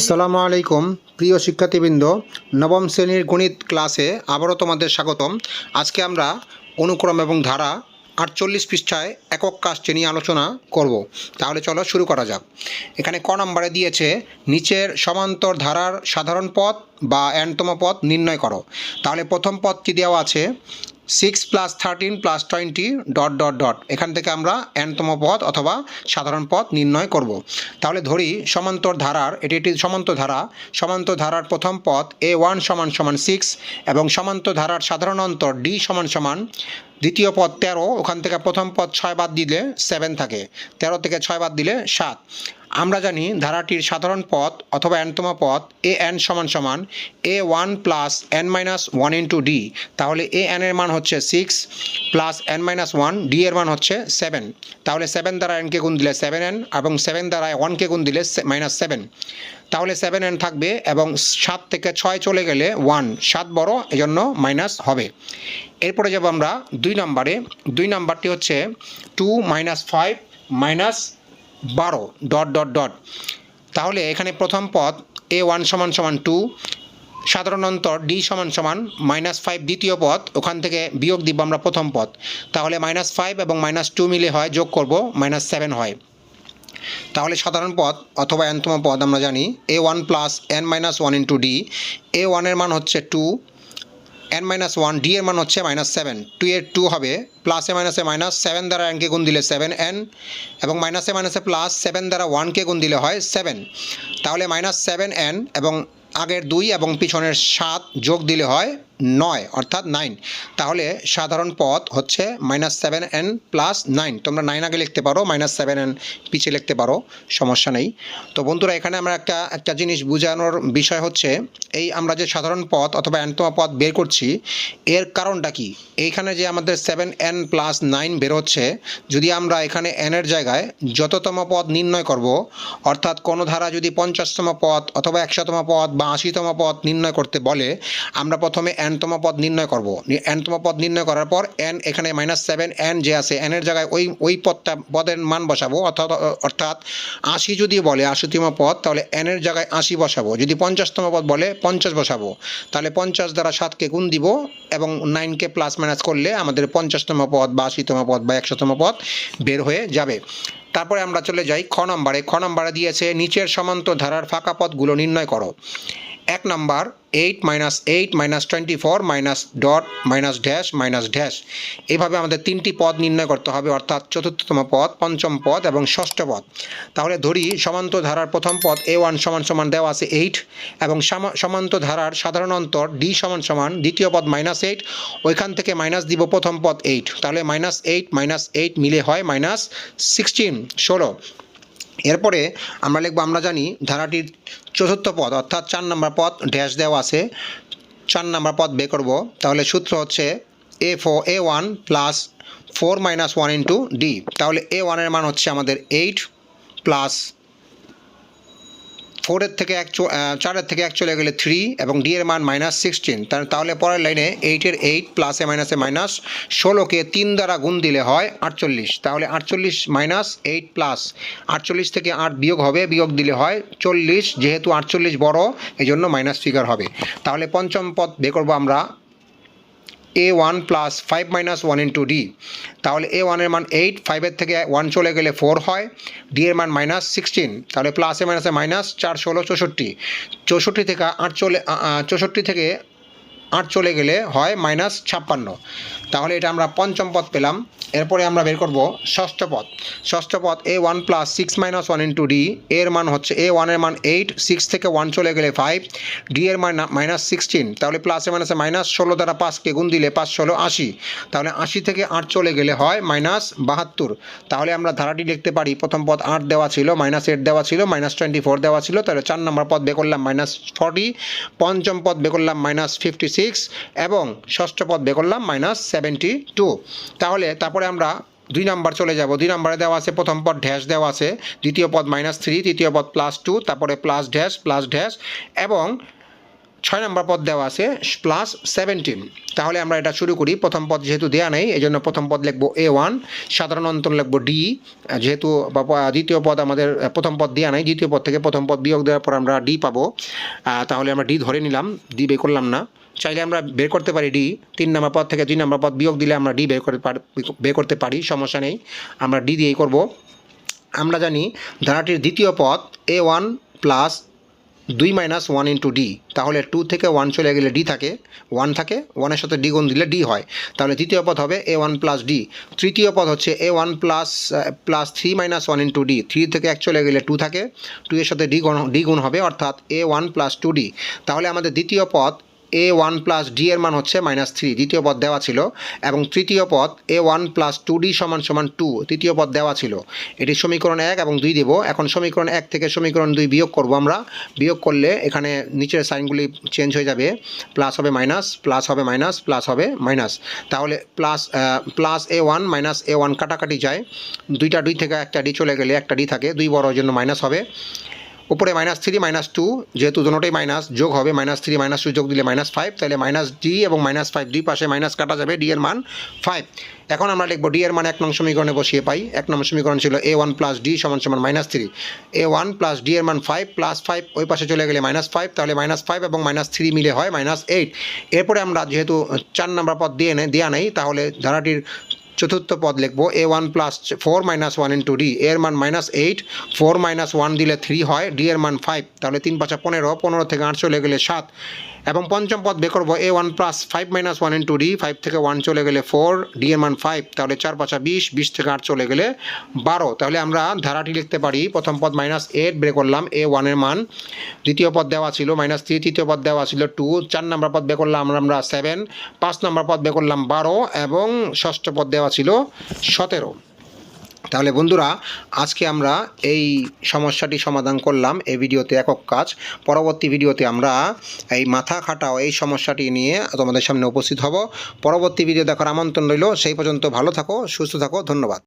আসসালামু আলাইকুম, প্রিয় শিক্ষার্থীবৃন্দ, নবম শ্রেণির গণিত ক্লাসে আবারও তোমাদের স্বাগতম। আজকে আমরা অনুক্রম এবং ধারা আটচল্লিশ পৃষ্ঠায় একক কাজটি নিয়ে আলোচনা করব। তাহলে চলো শুরু করা যাক। এখানে ক নম্বরে দিয়েছে, নিচের সমান্তর ধারার সাধারণ পথ বা এনতম পথ নির্ণয় করো। তাহলে প্রথম পথটি দেওয়া আছে six plus thirteen plus twenty dot dot dot এখান থেকে আমরা এনতম পথ অথবা সাধারণ পথ নির্ণয় করব। তাহলে ধরি সমান্তর ধারার, এটি একটি সমান্তর ধারা, সমান্তর ধারার প্রথম পথ এ ওয়ান সমান সমান সিক্স এবং সমান্তর ধারার সাধারণ অন্তর ডি সমান সমান দ্বিতীয় পদ তেরো, ওখান থেকে প্রথম পদ ছয় বাদ দিলে সেভেন থাকে। তেরো থেকে ছয় বাদ দিলে সাত। আমরা জানি ধারাটির সাধারণ পথ অথবা এনতম পথ এ এন সমান সমান A one plus N minus one into D তাহলে এ এন এর মান হচ্ছে six plus N minus one D এর মান হচ্ছে সেভেন তাহলে সেভেন দ্বারা এনকে গুণ দিলে সেভেন এন এবং সেভেন দ্বারা ওয়ানকে গুণ দিলে মাইনাস সেভেন তাহলে সেভেন এন থাকবে এবং সাত থেকে ছয় চলে গেলে ওয়ান সাত বড়, এজন্য মাইনাস হবে। এরপরে যাব আমরা দুই নম্বরে। দুই নাম্বারটি হচ্ছে টু মাইনাস ফাইভ মাইনাস বারো। ডট ডট ডট তাহলে এখানে প্রথম পদ এ ওয়ান সমান সমান টু সাধারণ অন্তর ডি সমান সমান মাইনাস ফাইভ দ্বিতীয় পদ। ওখান থেকে বিয়োগ দিব আমরা প্রথম পদ। তাহলে মাইনাস ফাইভ এবং মাইনাস টু মিলে হয়, যোগ করব মাইনাস সেভেন হয়। তাহলে সাধারণ পদ অথবা এনতম পদ আমরা জানি A one plus N minus one into D A ওয়ানের মান হচ্ছে two N minus one D এর মান হচ্ছে মাইনাস সেভেন টু এর টু হবে প্লাসে মাইনাসে মাইনাস সেভেন দ্বারা এনকে গুণ দিলে সেভেন এন এবং মাইনাসে মাইনাসে প্লাস সেভেন দ্বারা ওয়ানকে গুণ দিলে হয় সেভেন তাহলে মাইনাস সেভেন এন এবং আগের দুই এবং পিছনের সাত যোগ দিলে হয় নয়, অর্থাৎ নাইন তাহলে সাধারণ পথ হচ্ছে minus seven N plus nine তোমরা নাইন আগে লিখতে পারো মাইনাস সেভেন এন পিছিয়ে লিখতে পারো, সমস্যা নেই। তো বন্ধুরা, এখানে আমরা একটা একটা জিনিস বোঝানোর বিষয় হচ্ছে, এই আমরা যে সাধারণ পথ অথবা এনতম পথ বের করছি, এর কারণটা কি? এইখানে যে আমাদের সেভেন এন প্লাস নাইন বের হচ্ছে যদি আমরা এখানে এনের জায়গায় যততম পদ নির্ণয় করব, অর্থাৎ কোনো ধারা যদি পঞ্চাশতম পদ অথবা একশোতম পদ বা আশিতম পদ নির্ণয় করতে বলে, আমরা প্রথমে এনতম পদ নির্ণয় করব। এনতম পদ নির্ণয় করার পর এন এখানে মাইনাস সেভেন এন যে আছে এনের জায়গায় ওই ওই পদটা, পদের মান বসাবো। অর্থাৎ অর্থাৎ আশি যদি বলে আশিতম পদ, তাহলে এনের জায়গায় আশি বসাবো। যদি পঞ্চাশতম পদ বলে পঞ্চাশ বসাবো, তাহলে পঞ্চাশ দ্বারা সাতকে গুণ দিব এবং নাইনকে প্লাস মাইনাস করলে আমাদের পঞ্চাশতম পদ বা আশিতম পদ বা একশোতম পদ বের হয়ে যাবে। তারপরে আমরা চলে যাই খ নম্বরে। খ নম্বরে দিয়েছে, নিচের সমান্ত ধারার ফাঁকা পথগুলো নির্ণয় করো। এক number eight minus eight minus twenty four minus dot minus dash minus dash এইভাবে আমাদের তিনটি পদ নির্ণয় করতে হবে, অর্থাৎ চতুর্থতম পদ, পঞ্চম পদ এবং ষষ্ঠ পদ। তাহলে ধরি সমান্ত ধারার প্রথম পদ এ ওয়ান সমান সমান দেওয়া আছে এইট এবং সামা- সমান্ত ধারার সাধারণ অন্তর ডি সমান সমান দ্বিতীয় পদ মাইনাস এইট ওইখান থেকে মাইনাস দিব প্রথম পদ এইট তাহলে মাইনাস এইট মাইনাস এইট মিলে হয় মাইনাস সিক্সটিন ষোলো। এরপরে আমরা লিখব, আমরা জানি ধারাটির চতুর্থ পদ, অর্থাৎ চার নম্বর পদ, ড্যাশ দেওয়া আছে। চার নম্বর পদ বে করব। তাহলে সূত্র হচ্ছে A four A one plus four minus one into D. তাহলে এ ওয়ানের মান হচ্ছে আমাদের এইট প্লাস ফোরের থেকে এক চারের থেকে এক চলে গেলে থ্রি এবং ডি এর মান মাইনাস সিক্সটিন তাহলে পরের লাইনে এইটের এইট প্লাসে মাইনাসে মাইনাস ষোলোকে তিন দ্বারা গুণ দিলে হয় আটচল্লিশ। তাহলে আটচল্লিশ মাইনাস এইট প্লাস আটচল্লিশ থেকে আট বিয়োগ হবে, বিয়োগ দিলে হয় চল্লিশ, যেহেতু আটচল্লিশ বড় এই জন্য মাইনাস ফিগার হবে। তাহলে পঞ্চম পদ বের করব আমরা। A one plus five minus one into D তাহলে এ ওয়ানের মান এইট ফাইভের থেকে ওয়ান চলে গেলে ফোর হয়। ডি এর মান মাইনাস সিক্সটিন তাহলে প্লাসে মাইনাসে মাইনাস চার, ষোলো, চৌষট্টি। চৌষট্টি থেকে আট চলে চৌষট্টি থেকে আট চলে গেলে হয় মাইনাস ছাপ্পান্ন। তাহলে এটা আমরা পঞ্চম পদ পেলাম। এরপরে আমরা বের করব ষষ্ঠ পদ। ষষ্ঠ পদ A one plus six minus one into D এর মান হচ্ছে এ ওয়ানের মান এইট সিক্স থেকে ওয়ান চলে গেলে ফাইভ ডি এর মান মাইনাস সিক্সটিন তাহলে প্লাসে মাইনাসে মাইনাস ষোলো দ্বারা পাঁচকে গুণ দিলে পাঁচ ষোলো আশি। তাহলে আশি থেকে আট চলে গেলে হয় মাইনাস বাহাত্তর। তাহলে আমরা ধারাটি লিখতে পারি। প্রথম পদ আট দেওয়া ছিল মাইনাস এইট দেওয়া ছিল মাইনাস টোয়েন্টি ফোর দেওয়া ছিল। তাহলে চার নম্বর পদ বে করলাম মাইনাস ফর্টি পঞ্চম পদ বে করলাম মাইনাস ফিফটি সিক্স এবং ষষ্ঠ পদ বে করলাম মাইনাস সেভেন্টি টু তাহলে তারপরে আমরা দুই নাম্বার চলে যাব। দুই নাম্বারে দেওয়া আছে, প্রথম পদ ড্যাশ দেওয়া আছে, দ্বিতীয় পদ মাইনাস থ্রি তৃতীয় পদ প্লাস টু তারপরে প্লাস ড্যাশ প্লাস ড্যাশ এবং ছয় নম্বর পদ দেওয়া আছে প্লাস সেভেন্টিন তাহলে আমরা এটা শুরু করি। প্রথম পদ যেহেতু দেওয়া নেই এই জন্য প্রথম পদ লিখব এ ওয়ান সাধারণ অন্তর লিখব ডি যেহেতু বা দ্বিতীয় পদ আমাদের, প্রথম পদ দেওয়া নেই, দ্বিতীয় পদ থেকে প্রথম পদ বিয়োগ দেওয়ার পর আমরা ডি পাবো। তাহলে আমরা ডি ধরে নিলাম ডি বের করলাম না। চাইলে আমরা বের করতে পারি ডি তিন নম্বর পদ থেকে দুই নম্বর পদ বিয়োগ দিলে আমরা ডি বের করতে পার- বের করতে পারি, সমস্যা নেই। আমরা ডি দিয়েই করব। আমরা জানি ধারাটির দ্বিতীয় পদ এ ওয়ান প্লাস দুই মাইনাস ওয়ান ইন্টু ডি তাহলে টু থেকে ওয়ান চলে গেলে ডি থাকে ওয়ান থাকে ওয়ানের সাথে ডি গুণ দিলে ডি হয়। তাহলে দ্বিতীয় পদ হবে এ ওয়ান প্লাস ডি তৃতীয় পদ হচ্ছে A one plus plus three minus one into D three থেকে এক চলে গেলে টু থাকে টু এর সাথে ডি গুণ ডি গুণ হবে, অর্থাৎ A one plus two D তাহলে আমাদের দ্বিতীয় পদ এ ওয়ান প্লাস ডি এর মান হচ্ছে মাইনাস থ্রি দ্বিতীয় পদ দেওয়া ছিল, এবং তৃতীয় পদ A one plus two D সমান সমান টু তৃতীয় পদ দেওয়া ছিল। এটি সমীকরণ এক এবং দুই দেবো। এখন সমীকরণ এক থেকে সমীকরণ দুই বিয়োগ করব আমরা। বিয়োগ করলে এখানে নিচের সাইনগুলি চেঞ্জ হয়ে যাবে। প্লাস হবে মাইনাস প্লাস হবে মাইনাস প্লাস হবে মাইনাস তাহলে plus plus A one minus A one কাটাকাটি যায়। দুইটা দুই থেকে একটা ডি চলে গেলে একটা ডি থাকে। দুই বড় জন্য মাইনাস হবে। উপরে মাইনাস থ্রি মাইনাস টু যেহেতু দুটোটাই মাইনাস যোগ হবে মাইনাস থ্রি মাইনাস টু যোগ দিলে মাইনাস ফাইভ তাহলে মাইনাস ডি এবং মাইনাস ফাইভ দুই পাশে মাইনাস কাটা যাবে ডি এর মান ফাইভ এখন আমরা লিখব ডি এর মান এক নং সমীকরণে বসিয়ে পাই। এক নম্বর সমীকরণ ছিল এ ওয়ান প্লাস ডি সমান সমান minus three A one plus D এর মান ফাইভ প্লাস ফাইভ ওই পাশে চলে গেলে মাইনাস ফাইভ তাহলে মাইনাস ফাইভ এবং মাইনাস থ্রি মিলে হয় মাইনাস এইট এরপরে আমরা যেহেতু চার নম্বর পদ দিয়ে দেওয়া নেই, তাহলে ধারাটির চতুর্থ পদ লিখব A one plus four minus one into D এর মান minus eight four minus one দিলে থ্রি হয় ডি এর মান ফাইভ তাহলে তিন পাঁচা পনেরো পনেরো থেকে আট চলে গেলে সাত। এবং পঞ্চম পদ বের করব a one plus five minus one into d five থেকে ওয়ান চলে গেলে ফোর ডি এর মান ফাইভ তাহলে চার পাঁচা বিশ বিশ থেকে আট চলে গেলে বারো। তাহলে আমরা ধারাটি লিখতে পারি, প্রথম পদ মাইনাস এইট বের করলাম এ ওয়ানের মান। দ্বিতীয় পদ দেওয়া ছিল মাইনাস থ্রি তৃতীয় পদ দেওয়া ছিল টু চার নম্বর পদ বের করলাম আমরা সেভেন পাঁচ নম্বর পদ বের করলাম বারো, এবং ষষ্ঠ পদ দেওয়া ছিল সতেরো। তাহলে বন্ধুরা, আজকে আমরা এই সমস্যাটি সমাধান করলাম এই ভিডিওতে একক কাজ। পরবর্তী ভিডিওতে আমরা এই মাথা খাটাও এই সমস্যাটি নিয়ে তোমাদের সামনে উপস্থিত হব। পরবর্তী ভিডিও দেখার আমন্ত্রণ রইল। সেই পর্যন্ত ভালো থাকো, সুস্থ থাকো, ধন্যবাদ।